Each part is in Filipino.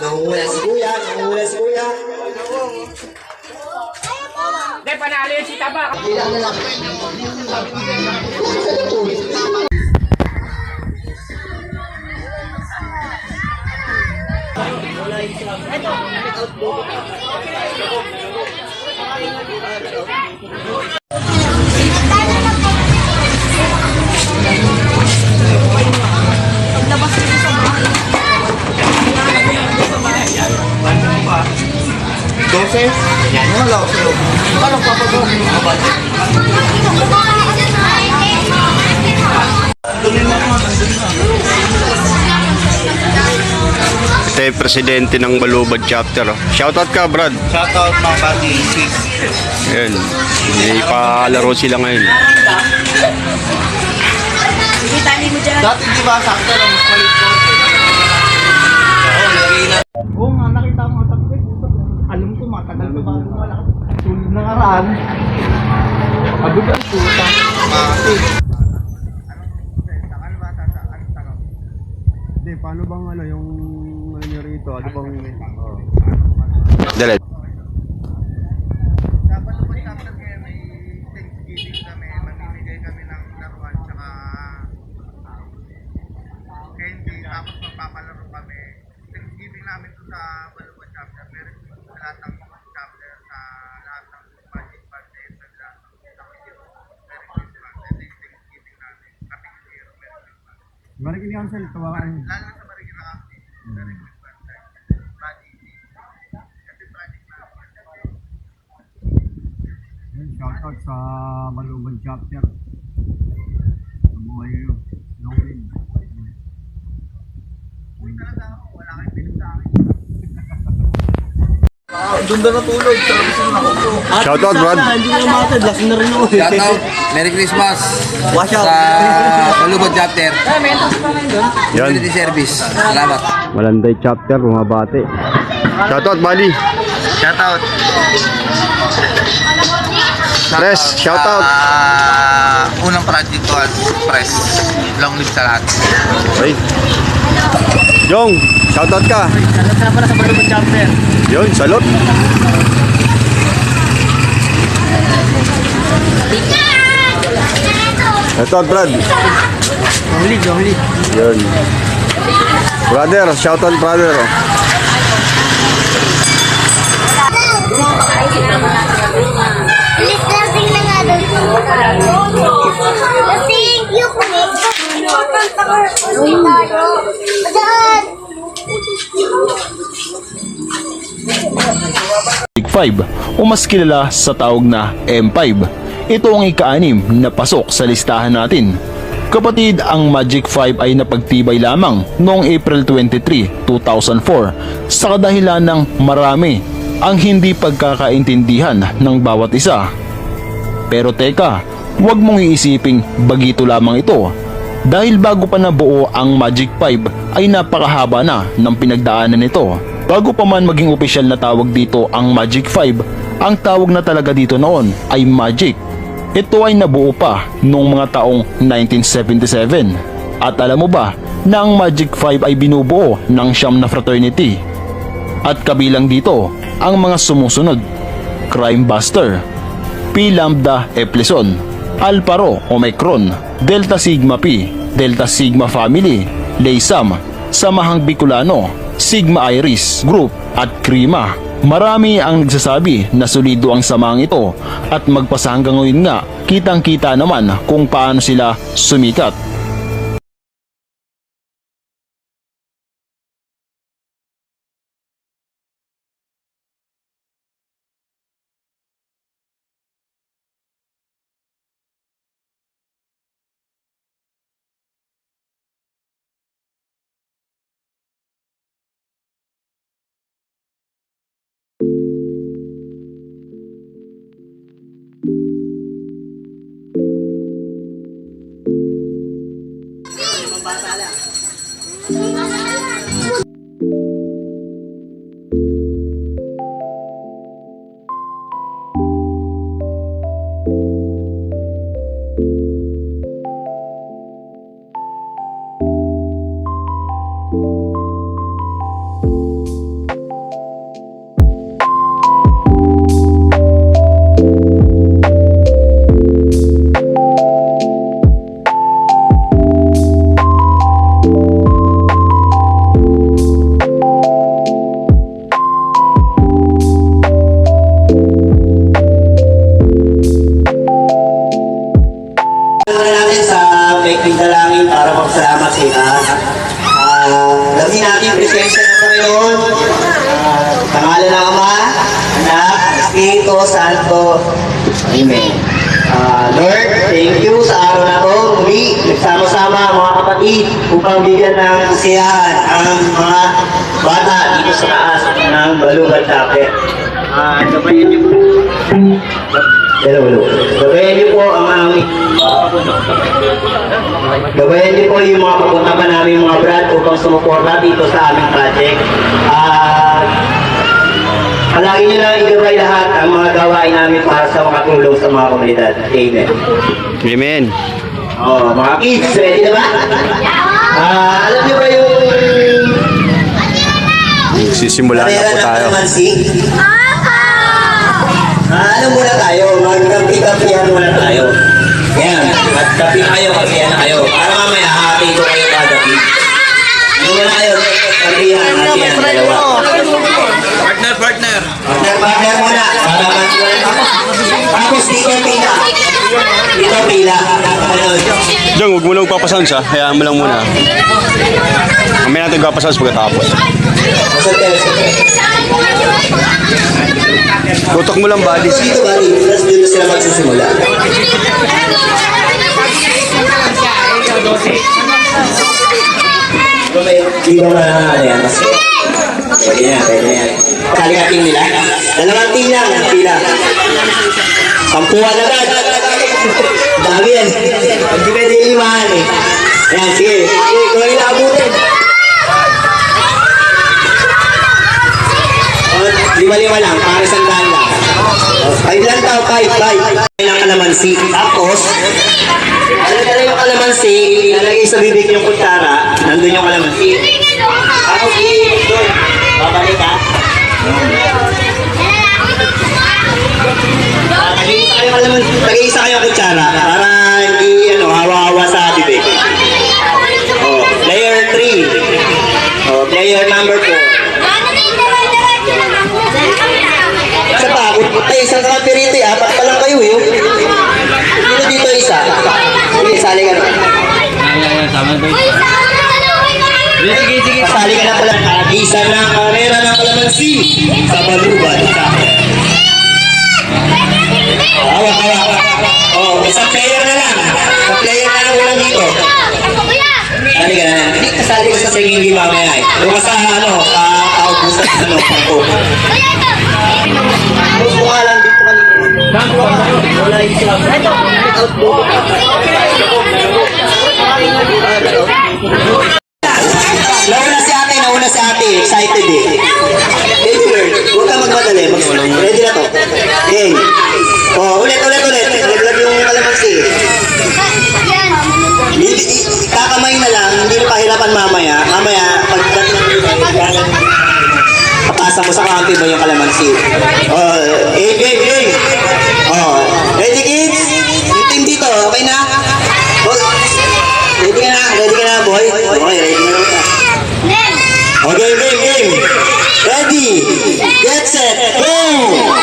nangungula si kuya, nangungula si kuya. Hindi, panalo yung si Taba. Kailangan na lang. Ito yung presidente ng Balubad chapter. oh. Shoutout ka, Brad. Shoutout mga bati, sis. Ayan. May palaro sila ngayon. Dati di ba sakto lang, mas maliit bago wala. Tulad ng araan. Abot ang puta. Mati. Hindi, paano bang ano yung ano nyo rito? Ano bang... Oh. Dali. Tapos magpapalaro kami. Thanksgiving namin sa Baluban chapter, meron lahat ng mga chapter sa lahat ng magic budget sa lahat ng Merry Christmas, and then Thanksgiving namin. Happy New Year, Merry Christmas. Balik ni Council, tawakan. Lalo sa project namin. Yun, shoutout sa Maluban chapter. Mabuhay kayo. Long live. Uy, talaga ako, wala kang pinig sa akin. Doon na natulog, sabi sa ako po. Shoutout, Brad. Hindi na matad, lasing na rin ako. Shout out, Merry Christmas Watch out. sa Palubod Chapter. Yan. Community Service. Salamat. Malanday chapter, bumabate. Shoutout, Bali. Shoutout. Press, shoutout. Ah, unang project ko at press. Long live sa lahat. Ay. Jong, shoutout ka. Shoutout ka pala sa Maluban chapter. Yun, salot. Ito, Brad. Huli, huli. Yun. Brother, shoutout brother. oh. Lasing na nga doon. Lasing, yung Uy tayo. Madaan. Big 5 o mas kilala sa tawag na M5. Ito ang ika-anim na pasok sa listahan natin. Kapatid, ang Magic 5 ay napagtibay lamang noong April 23, 2004 sa kadahilan ng marami ang hindi pagkakaintindihan ng bawat isa. Pero teka, huwag mong iisiping bagito lamang ito dahil bago pa nabuo ang Magic 5 ay napakahaba na ng pinagdaanan nito. Bago pa man maging opisyal na tawag dito ang Magic 5, ang tawag na talaga dito noon ay Magic. Ito ay nabuo pa noong mga taong 1977. At alam mo ba na ang Magic 5 ay binubuo ng siyam na fraternity? At kabilang dito ang mga sumusunod. Crime Buster, Pi Lambda Epsilon, Alpha Rho Omicron, Delta Sigma Pi, Delta Sigma Family, Leysam, Samahang Bicolano, Sigma Iris Group at Krima. Marami ang nagsasabi na solido ang samahang ito at magpasa hanggang ngayon nga kitang kita naman kung paano sila sumikat. gabayan niyo po. Hello, hello. Gabayan niyo po ang aming Gabayan niyo po yung mga papunta pa namin mga brand upang sumuporta dito sa aming project. At palagi niyo lang igabay lahat ang mga gawain namin para sa makatulong sa mga komunidad. Amen. Amen. Oh, mga kids, ready na ba? Ah, alam niyo ba yung Sisimula na po tayo. kalamansi? Ah, ano muna tayo? Magkapi-kapihan muna tayo. Yan, magkapi na kayo, kapihan na kayo. Para mamaya, hati ko kayo kada pi. Ano muna kayo? Kapihan, kapihan, dalawa. Partner, partner. Partner, partner muna. Para ako. Tapos dito pila. Dito pila. Jong, huwag mo lang papasounds ha. Hayaan mo lang muna. Papasounds pagkatapos. Tutok mo lang, buddies. Dito ba? Tapos dito sila magsisimula. Dito may dito na ano yan. Pwede na, pwede na yan. Kali ka team nila. Dalawang team lang, pila. Sampuan agad. Dami yan. Hindi pwede limahan eh. Ayan, sige. Sige, kung yung naabutin. Oh, Lima-lima lang, para sandaan lang. Oh, Five lang tao, five, five. Kailangan kalamansi. Tapos, alagala yung kalamansi, lalagay sa bibig yung kutsara, nandun yung kalamansi. Tapos, doon. Babalik ka. Tag-iisa kayo kalamansi, tag-iisa kayo kutsara, para hindi, ano, hawa-hawa sa bibig. Oh, player 3. Oh, player number 4. Isa tayo isang kapirito, eh. apat pa lang kayo eh. Dito dito isa. Sige, sali ka na. Sige, sige. Kasali ka na pala. Isa ng karera ng kalamansi sa baluban. Hawak, hawak. Oh, isang player na lang. Isang player na lang ulang dito. Sali ka na. Hindi kasali ka sa singing mamaya eh. Doon ka sa sa kaubusan ano, pangko. Gusto nga lang dito kanina. Wala isa. Nauna si ate, nauna si ate. Excited eh. Baby girl, huwag ka magmadali. Mag- Ready na to. Okay. Oh, ulit, ulit, ulit. Naglag yung kalamansi. Kakamay na lang, hindi mo pahirapan mamaya. Mamaya, pag papasa mo sa kampi mo yung kalamansi. Oh, eh, game, game. Oh, ready kids? Yung team dito, okay na? Oh, ready ka na? Ready ka na, boy? Okay, ready na ka. Okay, game, game. Ready, get set, go!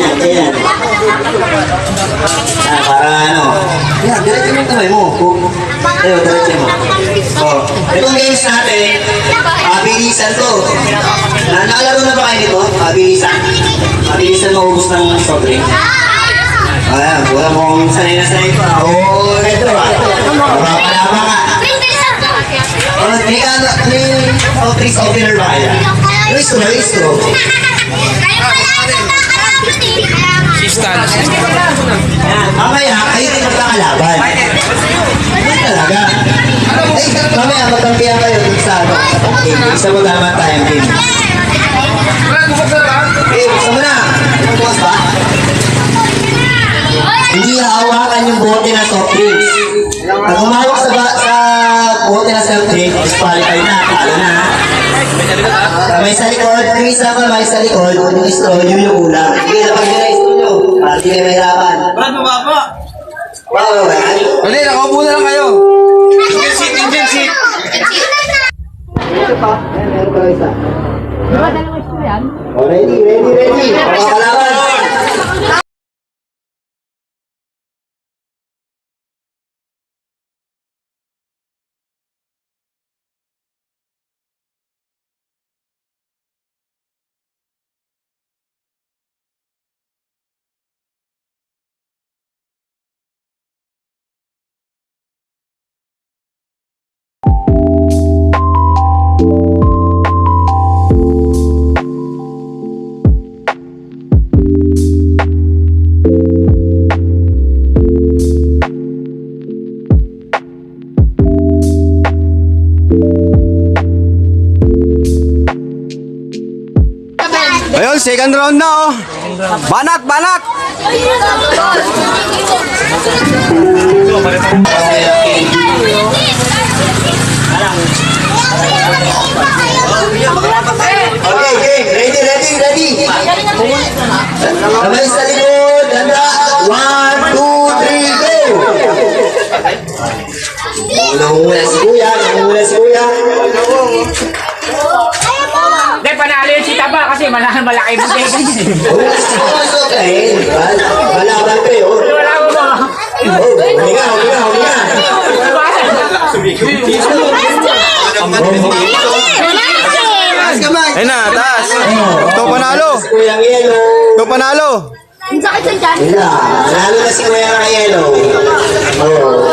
Ganyan, ganyan. Ah, para ano. Yan, diretso mo yung kamay mo. Ayo, diretso mo. Oh, itong games natin, mabilisan to. Na, na ba kayo nito? Mabilisan. Mabilisan maubos ng soft drink. Ayan, wala mo kong sanay na sanay pa. Oo, ito ah. Mapapalama ka. Oh, may ano, may soft drinks opener ba kaya? Gusto gusto. Si Stan. Mamaya, kayo rin magkakalaban. Talaga. Ay, mamaya, magkampihan kayo dun sa ano. Okay, sa magama tayong game. Eh, buksan mo na. Bukas ba? Hindi hawakan yung bote na soft drinks. Pag humawak sa, ba sa bote na soft drinks, disqualify na. Kala na. Kamay sa likod, yung isa kamay sa likod, yung yun yung ulam. Sige, lapag nyo na nyo. Para di kayo mahirapan. Brad, bumaba. Wow, man. Dali, nakaupo na lang kayo. Engine seat, engine seat. Ito pa. Meron pa isa. Oh, ready, ready, ready. Pakalaban. Second round na oh. Banat, banat! Okay, okay. Ready, ready, ready. Kamay sa likod. Handa. One, two, three, go. Nangunguna si Kuya, nangunguna si Kuya. Kasi malaki malaki mo din. Okay, malaban kayo. Wala mo mo. Oh, huminga, huminga, huminga. Ayun na, taas. Ito panalo. Kuya Yelo. Ito panalo. Ang sakit sa dyan. Wala, nanalo na si Kuya Yelo. Oh.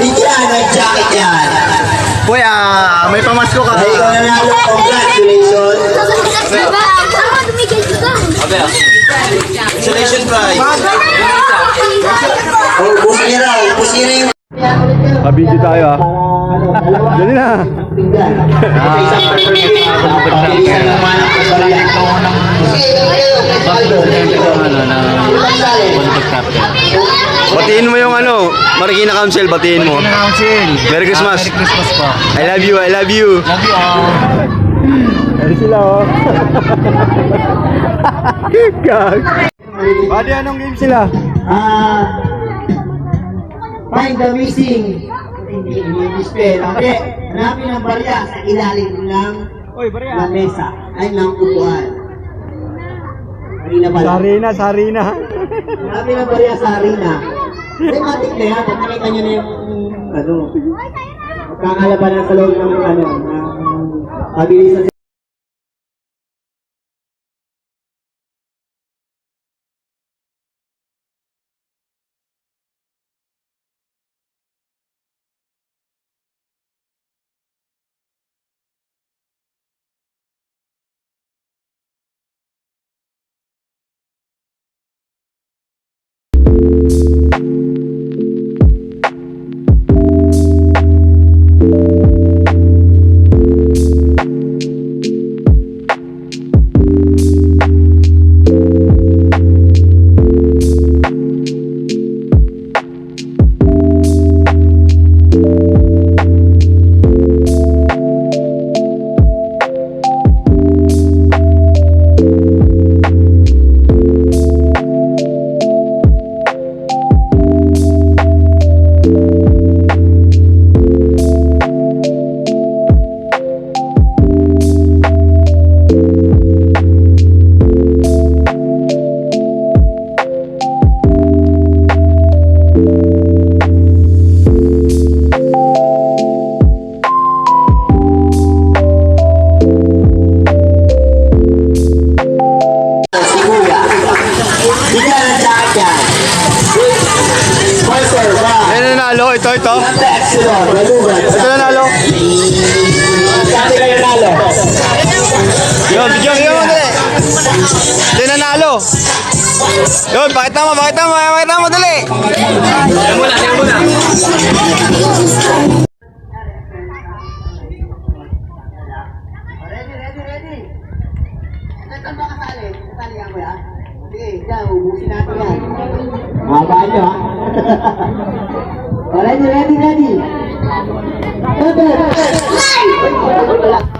Bigyan ng jacket yan. Kuya, may pamasko ka. Ay, ikaw nanalo. Congratulations. Diba? Tumigil ka. Isolation prize. Oh, busin niya raw. Busin niya yung Kabidyo tayo ah. Dali na. Batiin mo yung ano, Marikina Council, batiin mo. Merry Christmas. Merry Christmas po. I love you, I love you. Dali sila oh. Gag. Buddy, anong game sila? Ah, find the missing. Hindi, hindi spell. Okay, hanapin ang barya sa ilalim ng Oy, ng Maria. mesa ay ng upuan. Harina pala. Sarina, Sarina. Hanapin ang barya sa harina. Thematic na yan. Pag nakita nyo na yung ano, magkakalaban na sa loob ng ano, ng pabilisan ito, ito. Kayo nalo. Yun, bigyan, mo dali. Ito yung nanalo. Yun, pakita mo, pakita mo, pakita mo, dali. Ready, ready, ready. Saan ba kasali? Kasali yan, kuya? Sige, dyan, ubusin natin yan. Mga nyo, ha? Ready, ready, ready. Yes,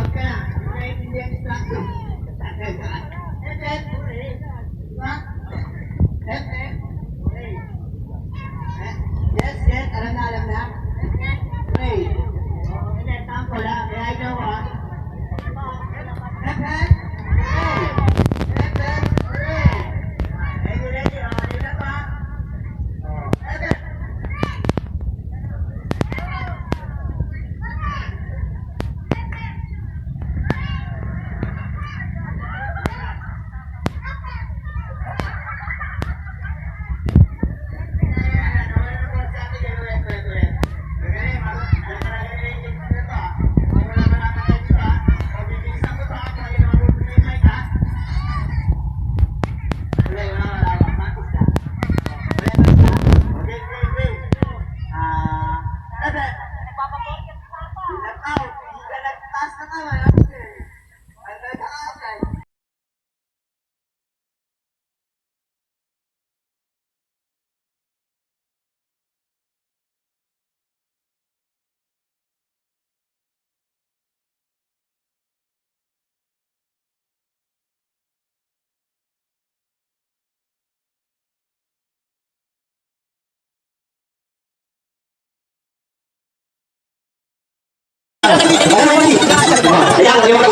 Yang yang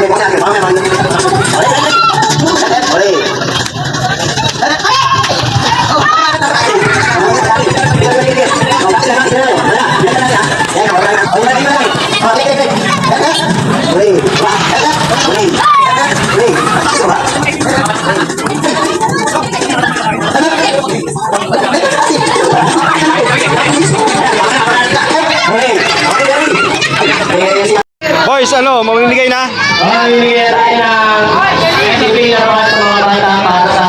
Để có ra giải! Ano, mamimigay na? Mamimigay tayo ng disiplina para sa mga bata para sa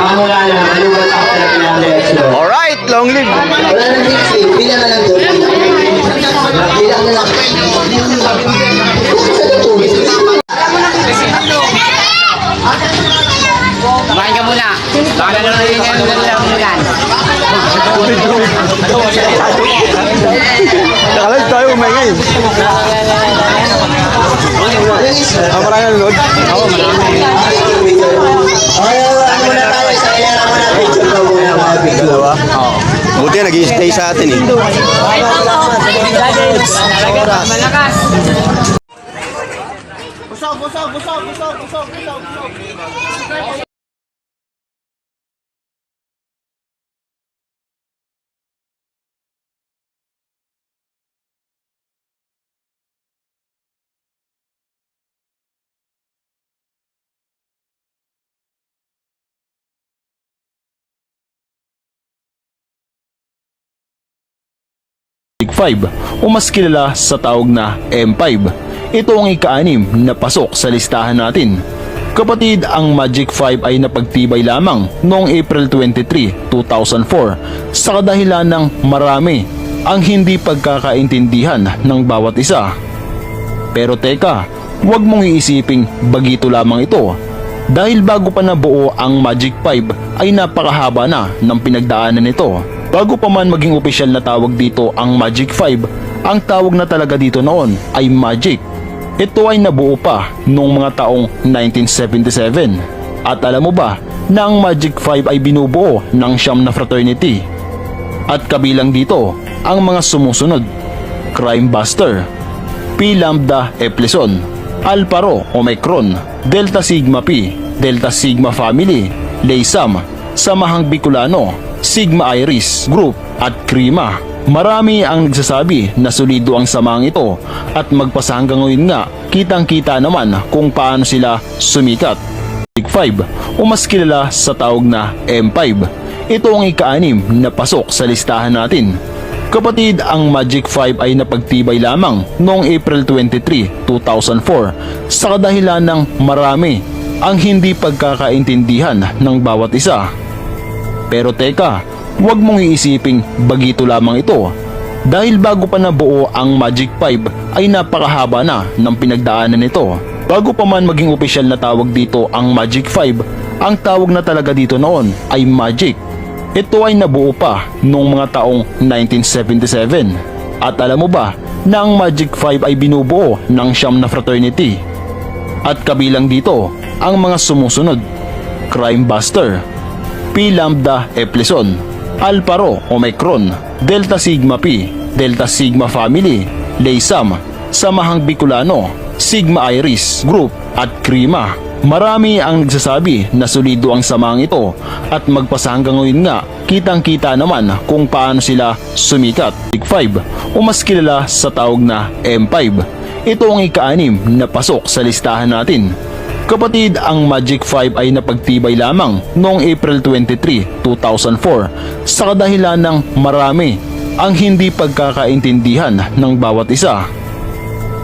mamula ng anugal sa Pinang Alright, long live. Wala nang disiplina, bilang na lang doon. Bilang na lang. Kumain ka muna. Baka na naman yung lamunan. Nakalive tayo, umingay. Ah, marami nanonood? Oo, marami. Okay, wala muna tayo sa kailangan mo na picture muna mga picture. Dalawa? Oo. Buti nag-stay sa atin eh. Malakas. Big 5 o mas kilala sa tawag na M5. Ito ang ika-anim na pasok sa listahan natin. Kapatid, ang Magic 5 ay napagtibay lamang noong April 23, 2004 sa kadahilan ng marami ang hindi pagkakaintindihan ng bawat isa. Pero teka, huwag mong iisiping bagito lamang ito. Dahil bago pa nabuo ang Magic 5 ay napakahaba na ng pinagdaanan nito. Bago pa man maging opisyal na tawag dito ang Magic 5, ang tawag na talaga dito noon ay Magic. Ito ay nabuo pa noong mga taong 1977. At alam mo ba na ang Magic 5 ay binubuo ng siyam na fraternity? At kabilang dito ang mga sumusunod. Crime Buster, Pi Lambda Epsilon, Alpha Rho Omicron, Delta Sigma Pi, Delta Sigma Family, Leysam, Samahang Bicolano, Sigma Iris Group at Krima. Marami ang nagsasabi na solido ang samang ito at magpasa hanggang ngayon nga kitang kita naman kung paano sila sumikat. Big 5 o mas kilala sa tawag na M5. Ito ang ika-anim na pasok sa listahan natin. Kapatid, ang Magic 5 ay napagtibay lamang noong April 23, 2004 sa kadahilan ng marami ang hindi pagkakaintindihan ng bawat isa. Pero teka, huwag mong iisiping bagito lamang ito. Dahil bago pa nabuo ang Magic 5 ay napakahaba na ng pinagdaanan nito. Bago pa man maging opisyal na tawag dito ang Magic 5, ang tawag na talaga dito noon ay Magic. Ito ay nabuo pa noong mga taong 1977. At alam mo ba na ang Magic 5 ay binubuo ng siyam na fraternity? At kabilang dito ang mga sumusunod. Crime Buster, Lambda Epsilon, Alpha Rho Omicron, Delta Sigma Pi, Delta Sigma Family, Leysam, Samahang Bicolano, Sigma Iris Group at Krima. Marami ang nagsasabi na solido ang samang ito at magpasa hanggang ngayon nga kitang kita naman kung paano sila sumikat. Big 5 o mas kilala sa tawag na M5. Ito ang ika-anim na pasok sa listahan natin. Kapatid, ang Magic 5 ay napagtibay lamang noong April 23, 2004 sa kadahilan ng marami ang hindi pagkakaintindihan ng bawat isa.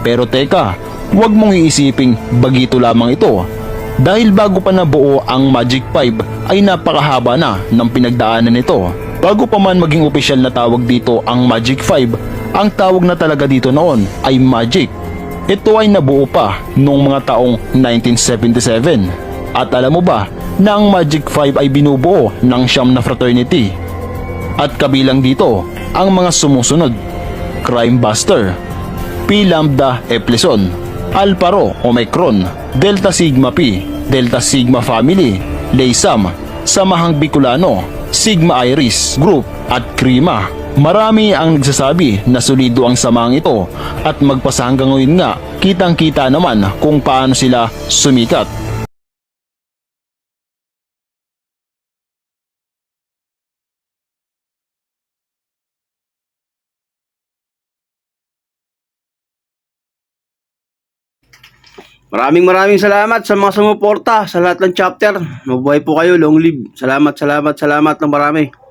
Pero teka, huwag mong iisiping bagito lamang ito. Dahil bago pa nabuo ang Magic 5 ay napakahaba na ng pinagdaanan nito. Bago pa man maging opisyal na tawag dito ang Magic 5, ang tawag na talaga dito noon ay Magic. Ito ay nabuo pa noong mga taong 1977. At alam mo ba na ang Magic 5 ay binubuo ng siyam na fraternity? At kabilang dito ang mga sumusunod. Crime Buster, Pi Lambda Epsilon, Alpha Rho Omicron, Delta Sigma Pi, Delta Sigma Family, Leysam, Samahang Bicolano, Sigma Iris Group at Krima. Marami ang nagsasabi na solido ang samang ito at magpasa hanggang ngayon nga kitang kita naman kung paano sila sumikat. Maraming maraming salamat sa mga sumuporta sa lahat ng chapter. Mabuhay po kayo, long live. Salamat, salamat, salamat ng marami.